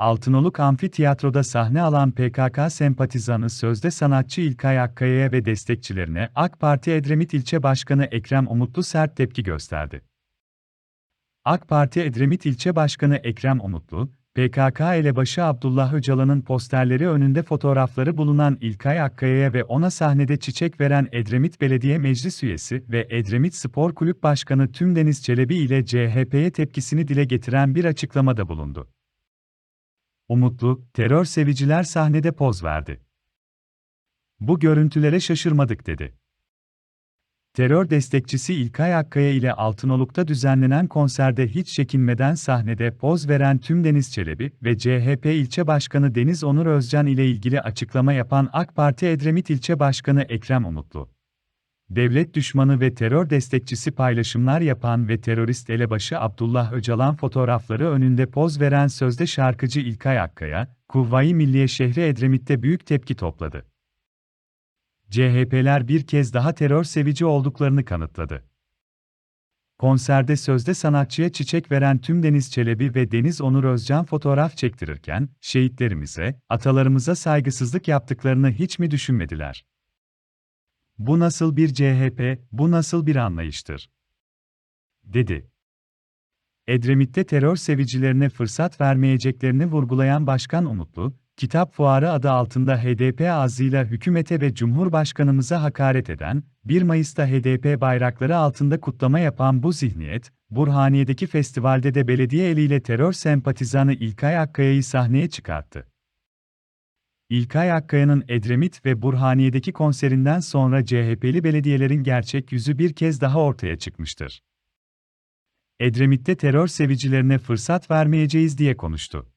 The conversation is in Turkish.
Altınoluk Amfiteyatro'da sahne alan PKK sempatizanı sözde sanatçı İlkay Akkaya'ya ve destekçilerine AK Parti Edremit İlçe Başkanı Ekrem Umutlu sert tepki gösterdi. AK Parti Edremit İlçe Başkanı Ekrem Umutlu, PKK elebaşı Abdullah Öcalan'ın posterleri önünde fotoğrafları bulunan İlkay Akkaya'ya ve ona sahnede çiçek veren Edremit Belediye Meclis Üyesi ve Edremit Spor Kulüp Başkanı Tümdeniz Çelebi ile CHP'ye tepkisini dile getiren bir açıklamada bulundu. Umutlu, terör seviciler sahnede poz verdi. Bu görüntülere şaşırmadık dedi. Terör destekçisi İlkay Akkaya ile Altınoluk'ta düzenlenen konserde hiç çekinmeden sahnede poz veren tüm Deniz Çelebi ve CHP ilçe başkanı Deniz Onur Özcan ile ilgili açıklama yapan AK Parti Edremit ilçe başkanı Ekrem Umutlu. Devlet düşmanı ve terör destekçisi paylaşımlar yapan ve terörist elebaşı Abdullah Öcalan fotoğrafları önünde poz veren sözde şarkıcı İlkay Akkaya, Kuvvayi Milliye şehri Edremit'te büyük tepki topladı. CHP'ler bir kez daha terör sevici olduklarını kanıtladı. Konserde sözde sanatçıya çiçek veren tüm Deniz Çelebi ve Deniz Onur Özcan fotoğraf çektirirken, şehitlerimize, atalarımıza saygısızlık yaptıklarını hiç mi düşünmediler? Bu nasıl bir CHP, bu nasıl bir anlayıştır? dedi. Edremit'te terör sevicilerine fırsat vermeyeceklerini vurgulayan Başkan Umutlu, Kitap Fuarı adı altında HDP ağzıyla hükümete ve Cumhurbaşkanımıza hakaret eden, 1 Mayıs'ta HDP bayrakları altında kutlama yapan bu zihniyet, Burhaniye'deki festivalde de belediye eliyle terör sempatizanı İlkay Akkaya'yı sahneye çıkarttı. İlkay Akkaya'nın Edremit ve Burhaniye'deki konserinden sonra CHP'li belediyelerin gerçek yüzü bir kez daha ortaya çıkmıştır. Edremit'te terör sevicilerine fırsat vermeyeceğiz diye konuştu.